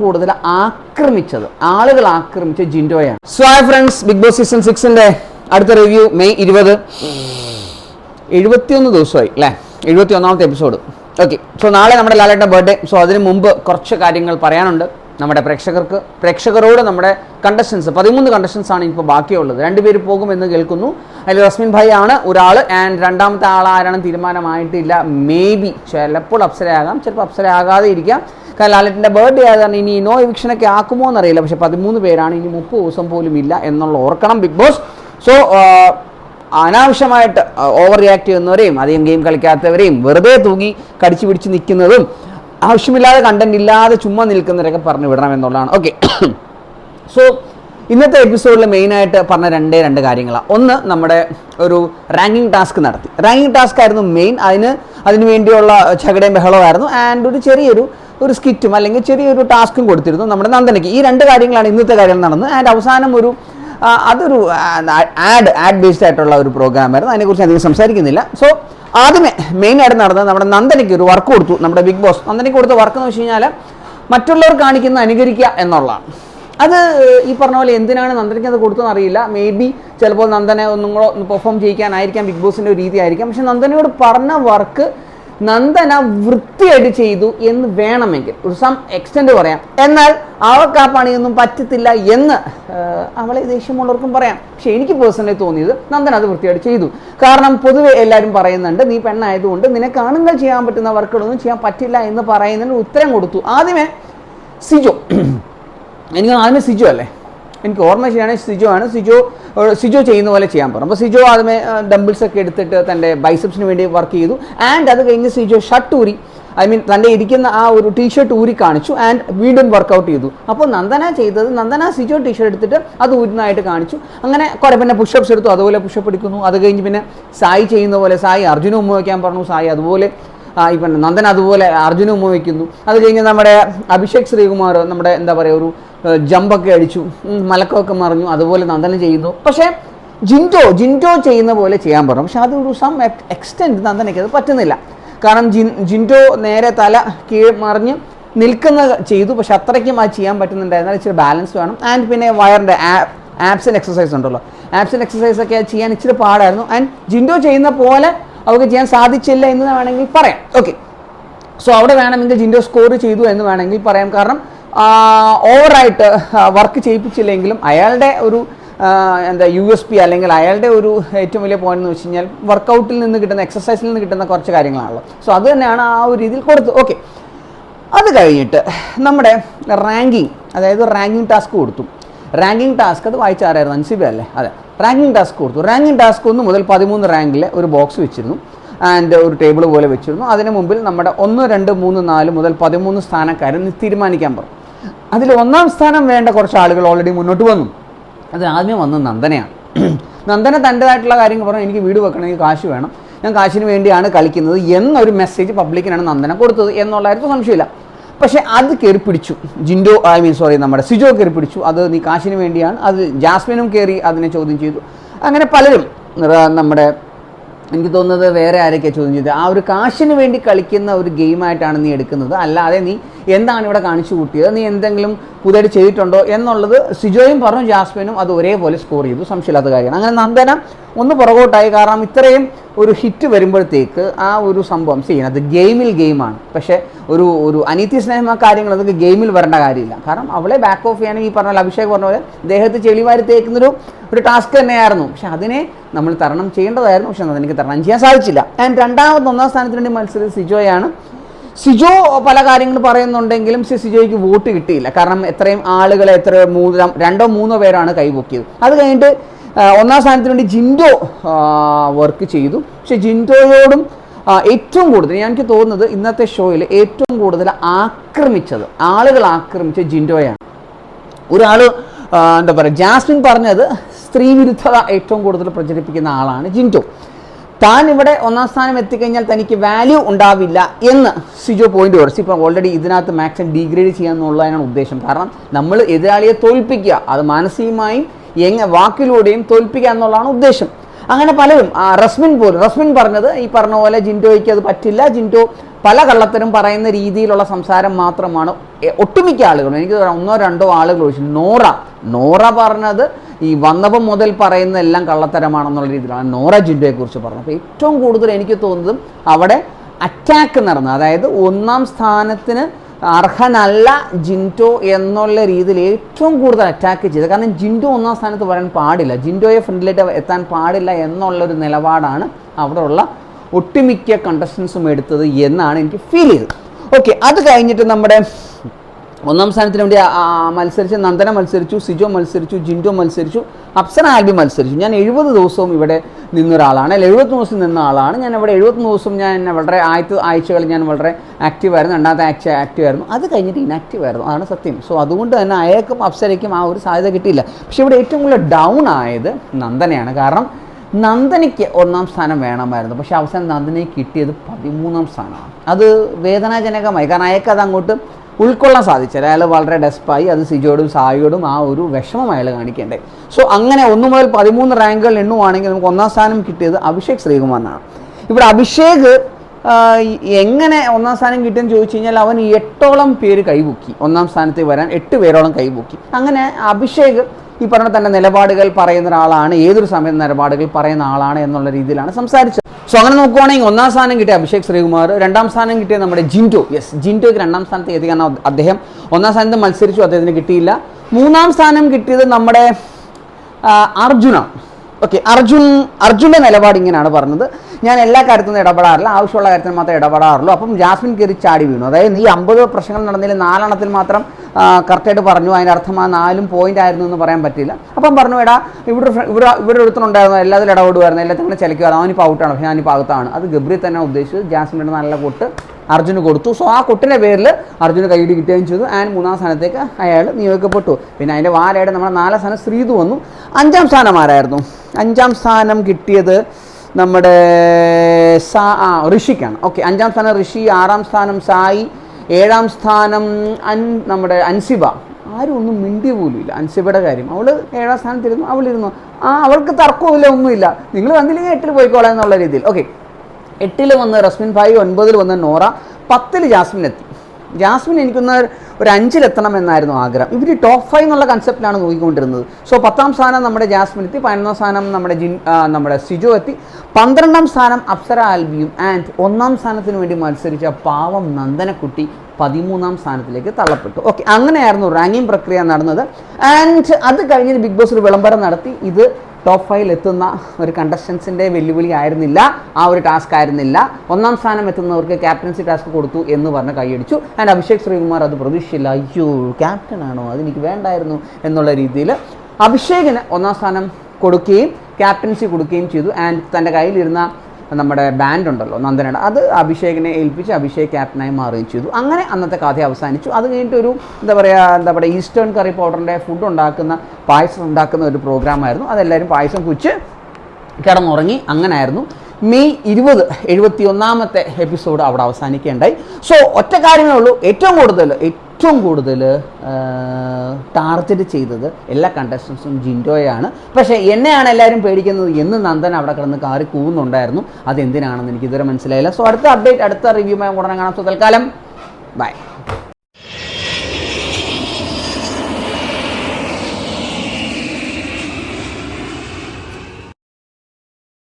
കൂടുതൽ ആക്രമിച്ചത്. ആളുകൾ ആക്രമിച്ച ജിൻഡോയാണ്. So hi friends Big Boss season സിക്സിന്റെ അടുത്ത റിവ്യൂ മെയ് ഇരുപത്. എഴുപത്തിയൊന്ന് ദിവസമായി അല്ലേ? എഴുപത്തി ഒന്നാമത്തെ എപ്പിസോഡ് ഓക്കെ സോ നാളെ നമ്മുടെ ലാലേട്ടന്റെ ബർത്ത്ഡേ സോ അതിന് മുമ്പ് കുറച്ച് കാര്യങ്ങൾ പറയാനുണ്ട് നമ്മുടെ പ്രേക്ഷകർക്ക്. പ്രേക്ഷകരോട് നമ്മുടെ കണ്ടസ്റ്റൻസ് പതിമൂന്ന് കണ്ടസ്റ്റൻസ് ആണ് ഇപ്പോൾ ബാക്കിയുള്ളത്. രണ്ടുപേര് പോകുമെന്ന് കേൾക്കുന്നു. അതിൽ റസ്മിൻ ഭായ് ആണ് ഒരാൾ ആൻഡ് രണ്ടാമത്തെ ആൾ ആരാണെന്ന് തീരുമാനമായിട്ടില്ല. മേ ബി ചിലപ്പോൾ അപ്സരയാകാം. ചിലപ്പോൾ അപ്സരയാകാതെ ഇരിക്കാം. കാരണം ലാലറ്റിന്റെ ബർത്ത്ഡേ ആയതാണ്. ഇനി നോ എവിക്ഷനൊക്കെ ആക്കുമോ എന്നറിയില്ല. പക്ഷേ പതിമൂന്ന് പേരാണ്. ഇനി മുപ്പത് ദിവസം പോലും ഇല്ല എന്നുള്ള ഓർക്കണം ബിഗ് ബോസ് സോ അനാവശ്യമായിട്ട് ഓവർ റിയാക്ട് ചെയ്യുന്നവരെയും അധികം ഗെയിം കളിക്കാത്തവരെയും വെറുതെ തൂങ്ങി കടിച്ചു പിടിച്ച് നിൽക്കുന്നതും ആവശ്യമില്ലാതെ കണ്ടന്റ് ഇല്ലാതെ ചുമ്മാ നിൽക്കുന്നവരൊക്കെ പറഞ്ഞു വിടണം എന്നുള്ളതാണ്. ഓക്കെ സോ ഇന്നത്തെ എപ്പിസോഡിൽ മെയിനായിട്ട് പറഞ്ഞ രണ്ടേ രണ്ട് കാര്യങ്ങളാണ്. ഒന്ന് നമ്മുടെ ഒരു റാങ്കിങ് ടാസ്ക് നടത്തി. റാങ്കിങ് ടാസ്ക് ആയിരുന്നു മെയിൻ അതിന് അതിന് വേണ്ടിയുള്ള ചകടയും ആയിരുന്നു ആൻഡ് ഒരു ചെറിയൊരു ഒരു സ്കിറ്റും അല്ലെങ്കിൽ ചെറിയൊരു ടാസ്കും കൊടുത്തിരുന്നു നമ്മുടെ നന്ദനയ്ക്ക്. ഈ രണ്ട് കാര്യങ്ങളാണ് ഇന്നത്തെ കാര്യങ്ങൾ നടന്നത്. ആൻഡ് അവസാനം ഒരു അതൊരു ആഡ് ആഡ് ബേസ്ഡ് ആയിട്ടുള്ള ഒരു പ്രോഗ്രാം ആയിരുന്നു. അതിനെക്കുറിച്ച് അധികം സംസാരിക്കുന്നില്ല. സോ ആദ്യമേ മെയിൻ ആയിട്ട് നടന്നത് നമ്മുടെ നന്ദനയ്ക്ക് ഒരു വർക്ക് കൊടുത്തു. നമ്മുടെ ബിഗ് ബോസ് നന്ദനയ്ക്ക് കൊടുത്ത വർക്ക് എന്ന് വെച്ച് കഴിഞ്ഞാൽ മറ്റുള്ളവർ കാണിക്കുന്ന അനുകരിക്കുക എന്നുള്ളതാണ്. അത് ഈ പറഞ്ഞ പോലെ എന്തിനാണ് നന്ദനയ്ക്ക് അത് കൊടുത്തതെന്ന് അറിയില്ല. മേ ബി ചിലപ്പോൾ നന്ദനെ ഒന്നും കൂടെ ഒന്ന് പെർഫോം ചെയ്യിക്കാനായിരിക്കാം. ബിഗ് ബോസിന്റെ ഒരു രീതി ആയിരിക്കാം പക്ഷെ നന്ദനയോട് പറഞ്ഞ വർക്ക് നന്ദന വൃത്തിയായിട്ട് ചെയ്തു എന്ന് വേണമെങ്കിൽ ഒരു സം എക്സ്റ്റെൻഡ് പറയാം. എന്നാൽ അവൾക്ക് ആ പണിയൊന്നും പറ്റത്തില്ല എന്ന് അവളെ ദേഷ്യമുള്ളവർക്കും പറയാം. പക്ഷെ എനിക്ക് പേഴ്സണലി തോന്നിയത് നന്ദന അത് വൃത്തിയായിട്ട് ചെയ്തു. കാരണം പൊതുവെ എല്ലാവരും പറയുന്നുണ്ട് നീ പെണ്ണായതുകൊണ്ട് നിനക്ക് ആണുങ്ങൾ ചെയ്യാൻ പറ്റുന്ന വർക്കുകളൊന്നും ചെയ്യാൻ പറ്റില്ല എന്ന് പറയുന്നതിന് ഉത്തരം കൊടുത്തു. ആദ്യമേ സിജോ. എനിക്ക് ആദ്യമേ സിജോ അല്ലേ? എനിക്ക് ഓർമ്മ ശരിയാണ് സിജോ ആണ്. സിജോ സിജോ ചെയ്യുന്ന പോലെ ചെയ്യാൻ പറഞ്ഞു. അപ്പോൾ സിജോ ആദ്യമേ ഡംബിൾസ് ഒക്കെ എടുത്തിട്ട് തന്റെ ബൈസെപ്സിന് വേണ്ടി വർക്ക് ചെയ്തു. ആൻഡ് അത് കഴിഞ്ഞ് സിജോ ഷർട്ട് ഊരി ഐ മീൻ തന്റെ ഇരിക്കുന്ന ആ ഒരു ടീഷർട്ട് ഊരി കാണിച്ചു ആൻഡ് വീണ്ടും വർക്കൗട്ട് ചെയ്തു. അപ്പോൾ നന്ദന ചെയ്തത് നന്ദന സിജോ ടീഷർട്ട് എടുത്തിട്ട് അത് ഊരുന്നതായിട്ട് കാണിച്ചു. അങ്ങനെ കുറെ പിന്നെ പുഷപ്സ് എടുത്തു അതുപോലെ പുഷപ്പ് എടുക്കുന്നു. അത് കഴിഞ്ഞ് പിന്നെ സായി ചെയ്യുന്ന പോലെ സായി അർജുന ഉമ്മ വയ്ക്കാൻ പറഞ്ഞു. സായി അതുപോലെ ഇപ്പം നന്ദൻ അതുപോലെ അർജുന ഉമ്മ വയ്ക്കുന്നു. അത് കഴിഞ്ഞ് നമ്മുടെ അഭിഷേക് ശ്രീകുമാർ നമ്മുടെ എന്താ പറയുക ഒരു ജമ്പൊക്കെ അടിച്ചു മലക്കമൊക്കെ മറിഞ്ഞു അതുപോലെ നന്ദനം ചെയ്യുന്നു പക്ഷേ ജിന്റോ ജിന്റോ ചെയ്യുന്ന പോലെ ചെയ്യാൻ പറഞ്ഞു. പക്ഷെ ഒരു സം എക്സ്റ്റെൻഡ് നന്ദനയ്ക്ക് അത് പറ്റുന്നില്ല. കാരണം ജിൻ ജിന്റോ നേരെ തല കീഴ് മറിഞ്ഞ് നിൽക്കുന്ന ചെയ്തു. പക്ഷെ അത്രയ്ക്കും അത് ചെയ്യാൻ പറ്റുന്നുണ്ടായിരുന്നാൽ ഇച്ചിരി ബാലൻസ് വേണം. ആൻഡ് പിന്നെ വയറിന്റെ ആപ്സിൻ എക്സസൈസ് ഉണ്ടല്ലോ. ആപ്സിൻ എക്സസൈസ് ഒക്കെ ചെയ്യാൻ ഇച്ചിരി പാടായിരുന്നു. ആൻഡ് ജിൻഡോ ചെയ്യുന്ന പോലെ അവർക്ക് ചെയ്യാൻ സാധിച്ചില്ല എന്ന് വേണമെങ്കിൽ പറയാം. ഓക്കെ സോ അവിടെ വേണമെങ്കിൽ ജിൻഡോ സ്കോർ ചെയ്തു എന്ന് വേണമെങ്കിൽ പറയാം. കാരണം ഓവറായിട്ട് വർക്ക് ചെയ്യിപ്പിച്ചില്ലെങ്കിലും അയാളുടെ ഒരു എന്താ യു എസ് പി അല്ലെങ്കിൽ അയാളുടെ ഒരു ഏറ്റവും വലിയ പോയിന്റ് എന്ന് വെച്ച് കഴിഞ്ഞാൽ വർക്കൗട്ടിൽ നിന്ന് കിട്ടുന്ന എക്സസൈസിൽ നിന്ന് കിട്ടുന്ന കുറച്ച് കാര്യങ്ങളാണല്ലോ. സോ അത് തന്നെയാണ് ആ ഒരു രീതിയിൽ കൊടുത്തത് ഓക്കെ അത് കഴിഞ്ഞിട്ട് നമ്മുടെ റാങ്കിങ് അതായത് റാങ്കിങ് ടാസ്ക് കൊടുത്തു. റാങ്കിങ് ടാസ്ക് അത് വായിച്ചാറായിരുന്നു അൻസിബ അല്ലേ? അതെ. റാങ്കിങ് ടാസ്ക് കൊടുത്തു. റാങ്കിങ് ടാസ്ക് ഒന്ന് മുതൽ പതിമൂന്ന് റാങ്കിൽ ഒരു ബോക്സ് വെച്ചിരുന്നു. ആൻഡ് ഒരു ടേബിൾ പോലെ വെച്ചിരുന്നു. അതിന് മുമ്പിൽ നമ്മുടെ ഒന്ന് രണ്ട് മൂന്ന് നാല് മുതൽ പതിമൂന്ന് സ്ഥാനക്കാരെ തീരുമാനിക്കാൻ പറഞ്ഞു. അതിൽ ഒന്നാം സ്ഥാനം വേണ്ട കുറച്ച് ആളുകൾ ഓൾറെഡി മുന്നോട്ട് വന്നു. അത് ആദ്യം വന്നത് നന്ദനയാണ്. നന്ദന തന്റെതായിട്ടുള്ള കാര്യങ്ങൾ പറഞ്ഞു എനിക്ക് വീട് വെക്കണം എനിക്ക് കാശ് വേണം. ഞാൻ കാശിന് വേണ്ടിയാണ് കളിക്കുന്നത് എന്നൊരു മെസ്സേജ് പബ്ലിക്കിനാണ് നന്ദന കൊടുത്തത് എന്നുള്ളതായിരുന്നു സംശയമില്ല. പക്ഷേ അത് കയറി പിടിച്ചു. ജിൻഡോ ഐ മീൻ സോറി നമ്മുടെ സിജോ കയറി പിടിച്ചു. അത് നീ കാശിന് വേണ്ടിയാണ്. അത് ജാസ്മിനും കയറി അതിനെ ചോദ്യം ചെയ്തു. അങ്ങനെ പലരും നമ്മുടെ എനിക്ക് തോന്നുന്നത് വേറെ ആരൊക്കെയാണ് ചോദ്യം ചെയ്തത്? ആ ഒരു കാശിന് വേണ്ടി കളിക്കുന്ന ഒരു ഗെയിമായിട്ടാണ് നീ എടുക്കുന്നത്. അല്ലാതെ നീ എന്താണ് ഇവിടെ കാണിച്ചു കൂട്ടിയത്? നീ എന്തെങ്കിലും പുതിയതായിട്ട് ചെയ്തിട്ടുണ്ടോ? എന്നുള്ളത് സിജോയും പറഞ്ഞു ജാസ്മിനും അത് ഒരേപോലെ സ്കോർ ചെയ്തു. സംശയമില്ലാത്ത കാര്യമാണ്. അങ്ങനെ നന്ദന ഒന്ന് പുറകോട്ടായി. കാരണം ഇത്രയും ഒരു ഹിറ്റ് വരുമ്പോഴത്തേക്ക് ആ ഒരു സംഭവം ചെയ്യുന്നത് അത് ഗെയിമിൽ ഗെയിമാണ് പക്ഷേ ഒരു ഒരു അനീതി സ്നേഹം കാര്യങ്ങൾ അതൊക്കെ ഗെയിമിൽ വരേണ്ട കാര്യമില്ല. കാരണം അവളെ ബാക്ക് ഓഫ് ചെയ്യാനും ഈ പറഞ്ഞ അഭിഷേക് പറഞ്ഞ പോലെ ദേഹത്ത് ചെളിവാരി തേക്കുന്നൊരു ഒരു ടാസ്ക് തന്നെയായിരുന്നു. പക്ഷെ അതിനെ നമ്മൾ തരണം ചെയ്യേണ്ടതായിരുന്നു. പക്ഷെ അതെനിക്ക് തരണം ചെയ്യാൻ സാധിച്ചില്ല. ആൻഡ് രണ്ടാമത് ഒന്നാം സ്ഥാനത്തിന് വേണ്ടി മത്സരം സിജോയാണ് സിജോ പല കാര്യങ്ങൾ പറയുന്നുണ്ടെങ്കിലും സിജോയ്ക്ക് വോട്ട് കിട്ടിയില്ല. കാരണം എത്രയും ആളുകളെ എത്ര മൂന്ന് രണ്ടോ മൂന്നോ പേരാണ് കൈപൊക്കിയത്. അത് കഴിഞ്ഞിട്ട് ഒന്നാം സ്ഥാനത്തിന് വേണ്ടി ജിൻഡോ വർക്ക് ചെയ്തു. പക്ഷെ ജിൻഡോയോടും ഏറ്റവും കൂടുതൽ എനിക്ക് തോന്നുന്നത് ഇന്നത്തെ ഷോയിൽ ഏറ്റവും കൂടുതൽ ആക്രമിച്ചത് ആളുകൾ ആക്രമിച്ച ജിൻഡോയാണ്. ഒരാൾ എന്താ പറയുക ജാസ്മിൻ പറഞ്ഞത് സ്ത്രീ വിരുദ്ധത ഏറ്റവും കൂടുതൽ പ്രചരിപ്പിക്കുന്ന ആളാണ് ജിന്റോ താൻ ഇവിടെ ഒന്നാം സ്ഥാനം എത്തിക്കഴിഞ്ഞാൽ തനിക്ക് വാല്യൂ ഉണ്ടാവില്ല എന്ന് സിജോ പോയിന്റ് കുറച്ച്. ഇപ്പം ഓൾറെഡി ഇതിനകത്ത് മാക്സിമം ഡീഗ്രേഡ് ചെയ്യുക എന്നുള്ളതിനാണ് ഉദ്ദേശം. കാരണം നമ്മൾ എതിരാളിയെ തോൽപ്പിക്കുക അത് മാനസികമായും എങ്ങ വാക്കിലൂടെയും തോൽപ്പിക്കുക എന്നുള്ളതാണ് ഉദ്ദേശം. അങ്ങനെ പലരും റസ്മിൻ പോലും റസ്മിൻ പറഞ്ഞത് ഈ പറഞ്ഞ പോലെ ജിൻഡോയ്ക്ക് അത് പറ്റില്ല. ജിൻഡോ പല കള്ളത്തരും പറയുന്ന രീതിയിലുള്ള സംസാരം മാത്രമാണ് ഒട്ടുമിക്ക ആളുകളും എനിക്ക് ഒന്നോ രണ്ടോ ആളുകൾ ചോദിച്ചു. നോറ നോറ പറഞ്ഞത് ഈ വന്നപ്പം മുതൽ പറയുന്ന എല്ലാം കള്ളത്തരമാണെന്നുള്ള രീതിയിലാണ് നോറ ജിൻഡോയെ കുറിച്ച് പറഞ്ഞത്. അപ്പോൾ ഏറ്റവും കൂടുതൽ എനിക്ക് തോന്നുന്നതും അവിടെ അറ്റാക്ക് നടന്നു അതായത് ഒന്നാം സ്ഥാനത്തിന് അർഹനല്ല ജിന്റോ എന്നുള്ള രീതിയിൽ ഏറ്റവും കൂടുതൽ അറ്റാക്ക് ചെയ്തത്. കാരണം ജിന്റോ ഒന്നാം സ്ഥാനത്ത് വരാൻ പാടില്ല. ജിന്റോയെ ഫ്രണ്ടിലേക്ക് എത്താൻ പാടില്ല എന്നുള്ളൊരു നിലപാടാണ് അവിടെയുള്ള ഒട്ടുമിക്ക കണ്ടസ്റ്റൻസും എടുത്തത് എന്നാണ് എനിക്ക് ഫീൽ ചെയ്തത്. ഓക്കെ അത് കഴിഞ്ഞിട്ട് നമ്മുടെ ഒന്നാം സ്ഥാനത്തിന് വേണ്ടി മത്സരിച്ച് നന്ദന മത്സരിച്ചു സിജോ മത്സരിച്ചു ജിൻഡോ മത്സരിച്ചു അപ്സന ആൽബി മത്സരിച്ചു. ഞാൻ എഴുപത് ദിവസവും ഇവിടെ നിന്നൊരാളാണ്. അല്ലെങ്കിൽ എഴുപത്തി ദിവസം നിന്ന ആളാണ് ഞാൻ ഇവിടെ എഴുപത്തി ദിവസം ഞാൻ വളരെ ആദ്യത്തെ ആഴ്ചകളിൽ ഞാൻ വളരെ ആക്റ്റീവ് ആയിരുന്നു. രണ്ടാമത്തെ ആഴ്ച ആക്റ്റീവ് ആയിരുന്നു. അത് കഴിഞ്ഞിട്ട് ഇനാക്റ്റീവ് ആയിരുന്നു. അതാണ് സത്യം. സോ അതുകൊണ്ട് തന്നെ അയാൾക്കും അപ്സരയ്ക്കും ആ ഒരു സാധ്യത കിട്ടിയില്ല. പക്ഷേ ഇവിടെ ഏറ്റവും കൂടുതൽ ഡൗൺ ആയത് നന്ദനയാണ്. കാരണം നന്ദനയ്ക്ക് ഒന്നാം സ്ഥാനം വേണമായിരുന്നു. പക്ഷേ അവസാനം നന്ദനയ്ക്ക് കിട്ടിയത് പതിമൂന്നാം സ്ഥാനമാണ്. അത് വേദനാജനകമായി. കാരണം അയാൾക്ക് അത് അങ്ങോട്ട് ഉൾക്കൊള്ളാൻ സാധിച്ചില്ല അയാൾ വളരെ ഡെസ്പായി അത് സിജോടും സായിയോടും ആ ഒരു വിഷമം അയാൾ കാണിക്കേണ്ടേ. സോ അങ്ങനെ ഒന്ന് മുതൽ പതിമൂന്ന് റാങ്കുകൾ എണ്ണുവാണെങ്കിൽ നമുക്ക് ഒന്നാം സ്ഥാനം കിട്ടിയത് അഭിഷേക് ശ്രീകുമാറിനാണ്. ഇവിടെ അഭിഷേക് എങ്ങനെ ഒന്നാം സ്ഥാനം കിട്ടിയെന്ന് ചോദിച്ചു കഴിഞ്ഞാൽ അവൻ എട്ടോളം പേര് കൈപൊക്കി ഒന്നാം സ്ഥാനത്ത് വരാൻ എട്ട് പേരോളം കൈപൊക്കി അങ്ങനെ അഭിഷേക് ഈ പറഞ്ഞ തന്നെ നിലപാടുകൾ പറയുന്ന ഒരാളാണ് ഏതൊരു സമയത്ത് നിലപാടുകൾ പറയുന്ന ആളാണ് എന്നുള്ള രീതിയിലാണ് സംസാരിച്ചത്. സോ അങ്ങനെ നോക്കുവാണെങ്കിൽ ഒന്നാം സ്ഥാനം കിട്ടിയ അഭിഷേക് ശ്രീകുമാർ രണ്ടാം സ്ഥാനം കിട്ടിയ നമ്മുടെ ജിന്റോ. യെസ് ജിന്റോയ്ക്ക് രണ്ടാം സ്ഥാനത്ത് എത്തി കാരണം? അദ്ദേഹം ഒന്നാം സ്ഥാനത്ത് മത്സരിച്ചു അദ്ദേഹത്തിന് കിട്ടിയില്ല. മൂന്നാം സ്ഥാനം കിട്ടിയത് നമ്മുടെ അർജുന. ഓക്കെ അർജുൻ അർജുന്റെ നിലപാട് ഇങ്ങനെയാണ് പറഞ്ഞത്. ഞാൻ എല്ലാ കാര്യത്തിനും ഇടപെടാറില്ല. ആവശ്യമുള്ള കാര്യത്തിന് മാത്രമേ ഇടപെടാറുള്ളൂ. അപ്പം ജാസ്മിൻ കയറി ചാടി വീണു. അതായത് ഈ അമ്പത് പ്രശ്നങ്ങൾ നടന്നതിൽ നാലെണ്ണത്തിൽ മാത്രം കറക്റ്റായിട്ട് പറഞ്ഞു. അതിന്റെ അർത്ഥം ആ നാലും പോയിന്റ് ആയിരുന്നു എന്ന് പറയാൻ പറ്റില്ല. അപ്പം പറഞ്ഞു എടാ ഇവിടെ ഇവിടെ ഇവിടെ ഒരുത്തനുണ്ടായിരുന്നു എല്ലാത്തിലും ഇടപെടുമായിരുന്നു എല്ലാത്തിനും ഇങ്ങനെ ചലിക്കുമായിരുന്നു അവനിപ്പോൾ ഔട്ടാണ് പക്ഷേ ഞാനിപ്പോൾ അകത്താണ്. അത് ഗബ്രി തന്നെ ഉദ്ദേശിച്ചു ജാസ്മിന്റെ നല്ല കൊട്ട് അർജുന് കൊടുത്തു. സോ ആ കുട്ടിന്റെ പേരിൽ അർജുന് കൈയിടി കിട്ടുകയും ചെയ്തു. ആൻഡ് മൂന്നാം സ്ഥാനത്തേക്ക് അയാൾ നിയോഗിക്കപ്പെട്ടു. പിന്നെ അതിന്റെ വാലയുടെ നമ്മുടെ നാലാം സ്ഥാനം ശ്രീതു വന്നു. അഞ്ചാം സ്ഥാനം ആരായിരുന്നു? അഞ്ചാം സ്ഥാനം കിട്ടിയത് നമ്മുടെ സാ ആ ഋഷിക്കാണ്. ഓക്കെ അഞ്ചാം സ്ഥാനം ഋഷി ആറാം സ്ഥാനം സായി ഏഴാം സ്ഥാനം അൻ നമ്മുടെ അൻസിബ. ആരും ഒന്നും മിണ്ടി പോലും ഇല്ല. അൻസിബയുടെ കാര്യം. അവൾ ഏഴാം സ്ഥാനത്തിരുന്നു അവളിരുന്നു. ആ അവൾക്ക് തർക്കമില്ല ഒന്നുമില്ല. നിങ്ങൾ വന്നില്ലെങ്കിൽ എട്ടിൽ പോയിക്കോളാം എന്നുള്ള രീതിയിൽ. ഓക്കെ എട്ടിൽ വന്ന് റസ്മിൻ ഭായി ഒൻപതിൽ വന്ന് നോറ പത്തിൽ ജാസ്മിൻ എത്തി. ജാസ്മിൻ എനിക്കൊന്ന് ഒരു അഞ്ചിലെത്തണം എന്നായിരുന്നു ആഗ്രഹം. ഇവർ ടോപ്പ് ഫൈവ് എന്നുള്ള കൺസെപ്റ്റിലാണ് നോക്കിക്കൊണ്ടിരുന്നത്. സോ പത്താം സ്ഥാനം നമ്മുടെ ജാസ്മിൻ എത്തി പതിനൊന്നാം സ്ഥാനം നമ്മുടെ ജിൻ നമ്മുടെ സിജോ എത്തി. പന്ത്രണ്ടാം സ്ഥാനം അപ്സര ആൽബിയും ആൻഡ് ഒന്നാം സ്ഥാനത്തിന് വേണ്ടി മത്സരിച്ച പാവം നന്ദനക്കുട്ടി പതിമൂന്നാം സ്ഥാനത്തിലേക്ക് തള്ളപ്പെട്ടു. ഓക്കെ അങ്ങനെയായിരുന്നു റാങ്കിങ് പ്രക്രിയ നടന്നത്. ആൻഡ് അത് കഴിഞ്ഞ് ബിഗ് ബോസ് ഒരു വിളംബരം നടത്തി. ഇത് ടോപ്പ് ഫൈവിൽ എത്തുന്ന ഒരു കണ്ടസ്റ്റൻസിന്റെ വെല്ലുവിളി ആയിരുന്നില്ല. ആ ഒരു ടാസ്ക് ആയിരുന്നില്ല. ഒന്നാം സ്ഥാനം എത്തുന്നവർക്ക് ക്യാപ്റ്റൻസി ടാസ്ക് കൊടുത്തു എന്ന് പറഞ്ഞ് കൈയടിച്ചു. ആൻഡ് അഭിഷേക് ശ്രീകുമാർ അത് പ്രതീക്ഷയില്ല അയ്യോ ക്യാപ്റ്റൻ ആണോ? അതെനിക്ക് വേണ്ടായിരുന്നു. എന്നുള്ള രീതിയിൽ അഭിഷേകിന് ഒന്നാം സ്ഥാനം കൊടുക്കുകയും ക്യാപ്റ്റൻസി കൊടുക്കുകയും ചെയ്തു. ആൻഡ് തന്റെ കയ്യിലിരുന്ന നമ്മുടെ ബാൻഡ് ഉണ്ടല്ലോ നന്ദനയുടെ. അത് അഭിഷേകിനെ ഏൽപ്പിച്ച് അഭിഷേക് ക്യാപ്റ്റനായി മാറുകയും ചെയ്തു. അങ്ങനെ അന്നത്തെ കഥ അവസാനിച്ചു. അത് കഴിഞ്ഞിട്ട് ഒരു എന്താ പറയുക എന്താ പറയുക ഈസ്റ്റേൺ കറി പൗഡറിന്റെ ഫുഡ് ഉണ്ടാക്കുന്ന പായസം ഉണ്ടാക്കുന്ന ഒരു പ്രോഗ്രാമായിരുന്നു അതെല്ലാവരും പായസം കുച്ച് കിടന്നുറങ്ങി. അങ്ങനായിരുന്നു. മെയ് ഇരുപത് എഴുപത്തി ഒന്നാമത്തെ എപ്പിസോഡ് അവിടെ അവസാനിക്കേണ്ടായി സോ ഒറ്റ കാര്യമേ ഉള്ളൂ. ഏറ്റവും കൂടുതൽ ഏറ്റവും കൂടുതൽ ടാർഗറ്റ് ചെയ്തത് എല്ലാ കണ്ടസ്റ്റൻസും ജിൻഡോയാണ് പക്ഷേ എന്നെയാണ് എല്ലാവരും പേടിക്കുന്നത്. എന്ന് നന്ദൻ അവിടെ കിടന്ന് കാറി കൂവുന്നുണ്ടായിരുന്നു. അതെന്തിനാണെന്ന് എനിക്ക് ഇതുവരെ മനസ്സിലായില്ല. സോ അടുത്ത അപ്ഡേറ്റ് അടുത്ത റിവ്യൂമായി ഉടനെ കാണാം. സോ തൽക്കാലം ബൈ